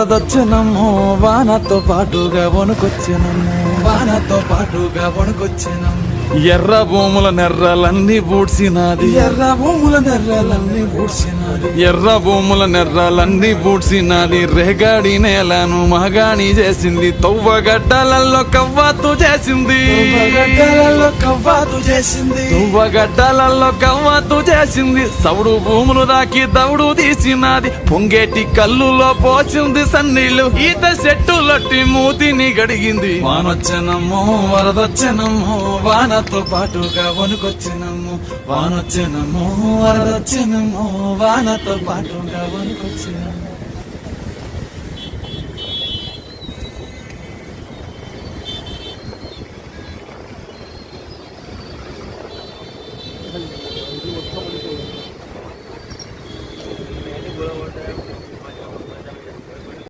వరదొచ్చినమ్మో వానతో పాటుగా వణుకొచ్చినమ్మో వానతో పాటుగా వణుకొచ్చినమ్ము. ఎర్ర భూముల నెర్రలన్నీ బూడ్సినాది ఎర్ర భూముల నెర్రలన్నీ బూడ్సినాది ఎర్ర భూముల నెర్రలన్నీ బూడ్సినాది రేగాడి నేలను మగాణి చేసింది తవ్వగడ్డలలో కవ్వాతు చేసింది. గడ్డలలో కవ్వాతు చేసింది. తువ్వగడ్డలలో కవ్వాతు చేసింది. సౌడు భూములు దాకి దౌడు తీసినది. పొంగేటి కల్లులో పోసింది సన్నీళ్ళు ఈత చెట్టులట్టి మూతిని గడిగింది. వానొచ్చనమ్మో వరదొచ్చనమ్మో వానతో పాటుగా వణుకొచ్చినమ్మో. వానొచ్చనమ్మో వరదొచ్చనమ్మో వానతో పాటుగా వణుకొచ్చినమ్మో. 살리겠다.